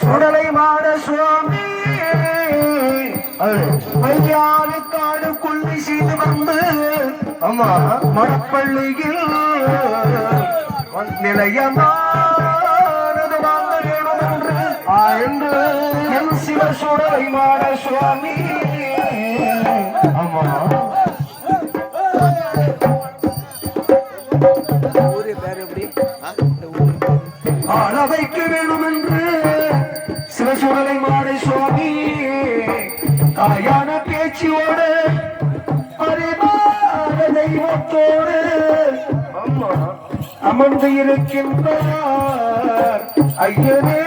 சுடலை மாட சுவாமி. ஐயாறு காடு கொள்ளை செய்து வந்து ஆமா மணப்பள்ளியில் நிலையமானது வாங்க வேணும் என்று. ஆ, என்று என் சிவ சுடலை மாட சுவாமி. ஆமா ஊரு பேர் எப்படி? ஆள வைக்க வேணும் என்று சிவசுடலை மாடை சுவாமி. தாயான பேச்சியோடு அறிவாத தெய்வத்தோடு அமர்ந்து இருக்கின்றார். ஐயனே